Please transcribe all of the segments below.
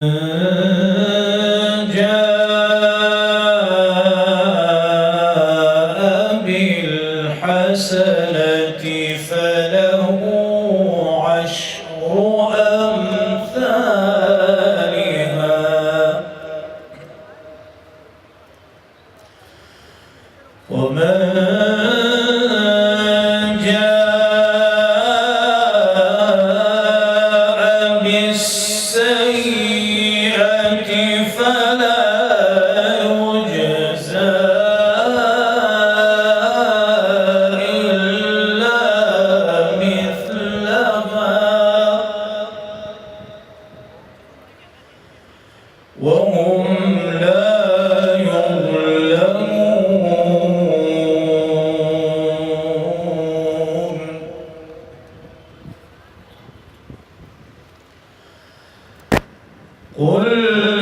جاء بالحسنة فله عشر أمثالها. ومن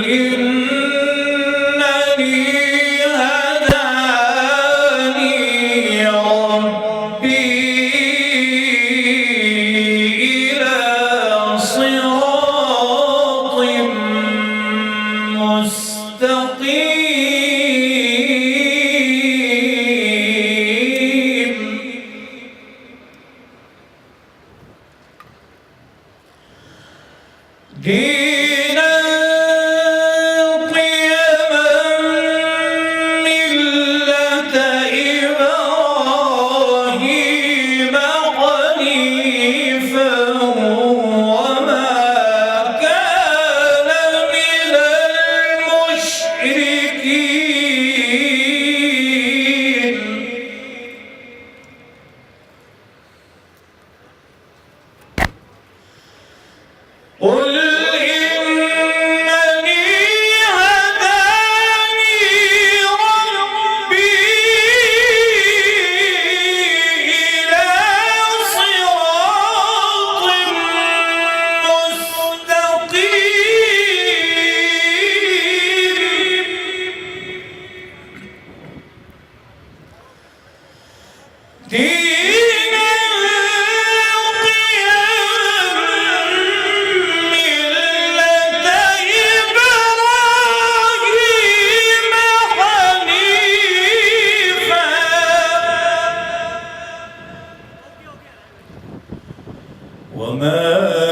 إن دين القيم ملة إبراهيم حنيفا وما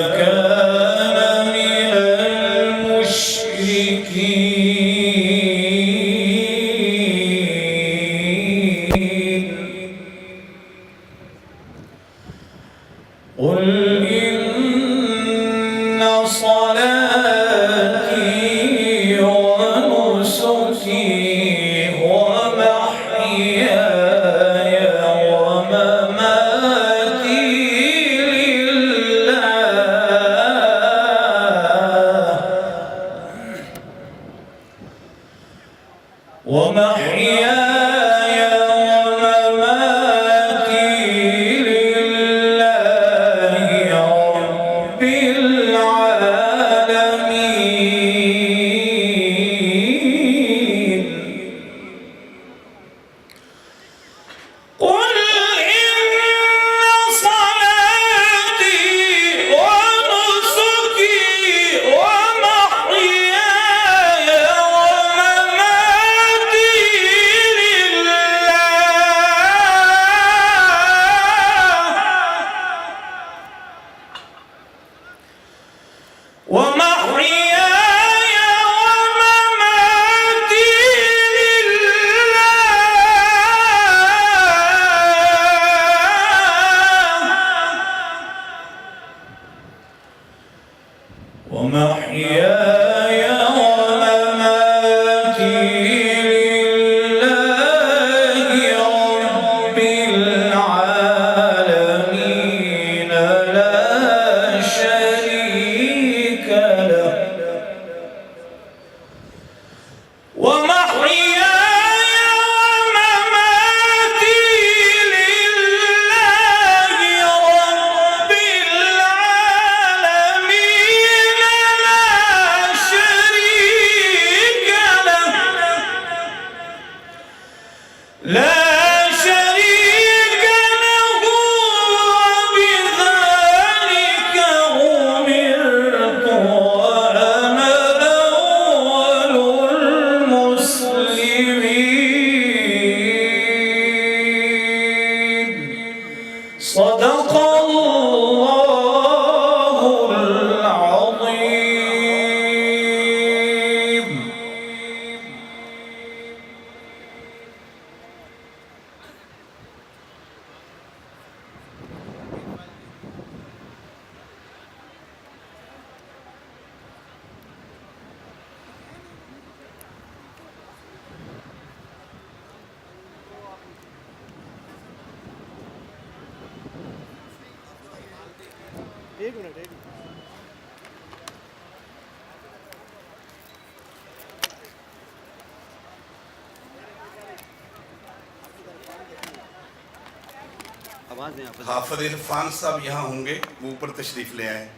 آپ حافظ عرفان صاحب یہاں ہوں گے وہ اوپر تشریف لے آئے۔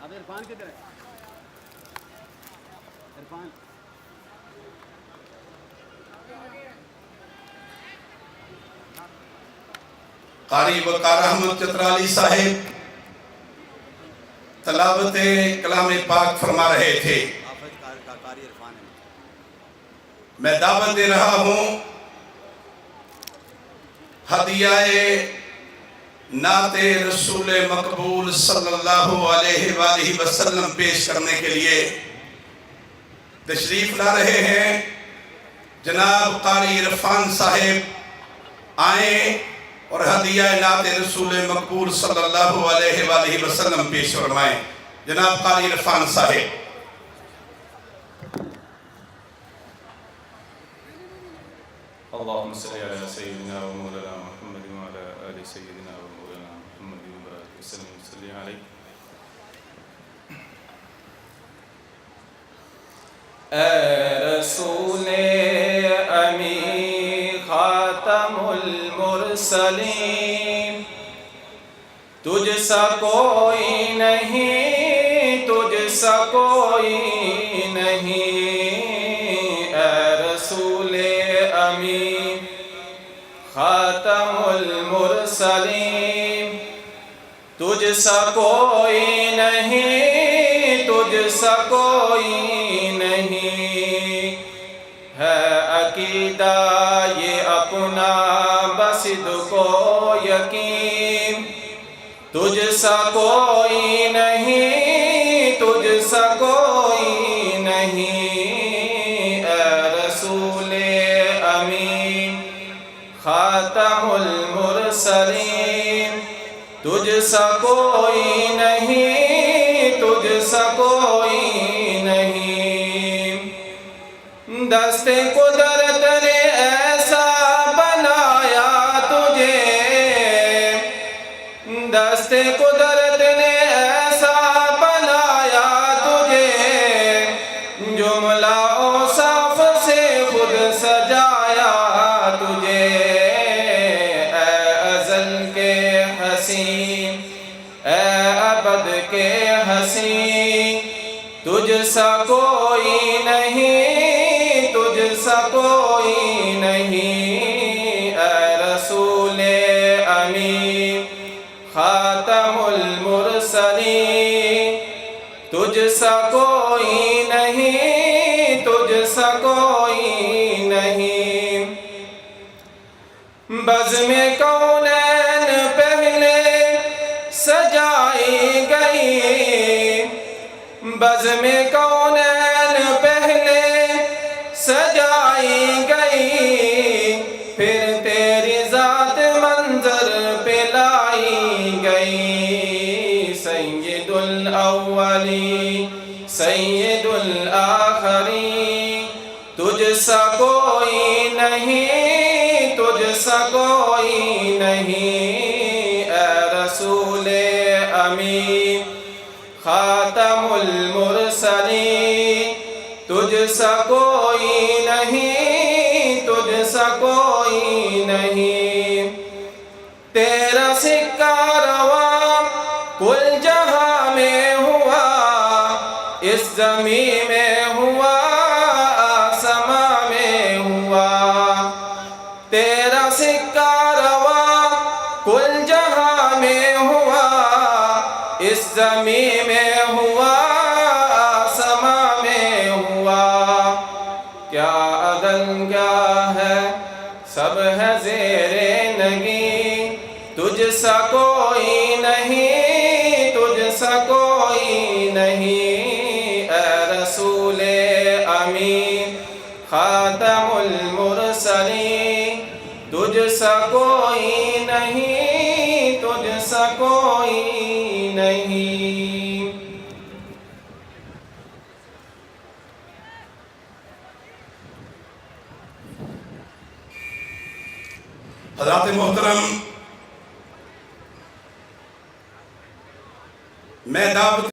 اب عرفان کدھر ہے؟ عرفان۔ قاری وقار احمد چترالی صاحب تلاوت کلام پاک فرما رہے تھے۔ میں دعوت دے رہا ہوں۔ ہدیہ نعت رسول مقبول صلی اللہ علیہ وآلہ وسلم پیش کرنے کے لیے تشریف لا رہے ہیں۔ جناب قاری عرفان صاحب آئیں۔ اور ہدیہ نعت رسول مقبول صلی اللہ علیہ وآلہ وسلم پیش فرمائیں جناب قاری عرفان صاحب اللهم صل على سيدنا ومولانا محمد وعلى آل سيدنا ومولانا محمد وبارك وسلم وصلي عليه اے رسول المرسلین تجھ سا کوئی نہیں، تجھ سا کوئی نہیں۔ اے رسول امین، خاتم المرسلین۔ تجھ سا کوئی نہیں، تجھ سا کوئی نہیں۔ ہے عقیدہ یہ اپنا بسد کو یقین، تجھ سا کوئی نہیں، تجھ سا کوئی نہیں، اے رسول امین، خاتم المرسلین، تجھ سا کوئی نہیں، تجھ سا کوئی نہیں۔ دست قدرت قدرت نے ایسا بنایا تجھے۔ جملہ اوصاف سے خود سجایا تجھے۔ اے ازل کے حسین، اے ابد کے حسین، تجھ سا کوئی نہیں، تجھ سا کوئی نہیں۔ تجھ سا کوئی نہیں تجھ سا کوئی نہیں۔ بز میں کونین پہلے سجائی گئی۔ بز میں کونین پہلے سجائی سید الاولی سید الاخری تجھ سا کوئی نہیں تجھ سا کوئی نہیں، اے رسول امین. خاتم المرسلین تجھ سا کوئی نہیں اس زمین میں ہوا، آسماں میں ہوا۔ تیرا سکہ روا، کل جہاں میں ہوا۔ اس زمین میں ہوا، آسماں میں ہوا۔ کیا عدل کیا ہے؟ سب ہے زیر نگی۔ تجھ سا کوئی نہیں۔ خاتم المرسلین تجھ سا کوئی نہیں تجھ سا کوئی نہیں۔ حضرات محترم میں دعوت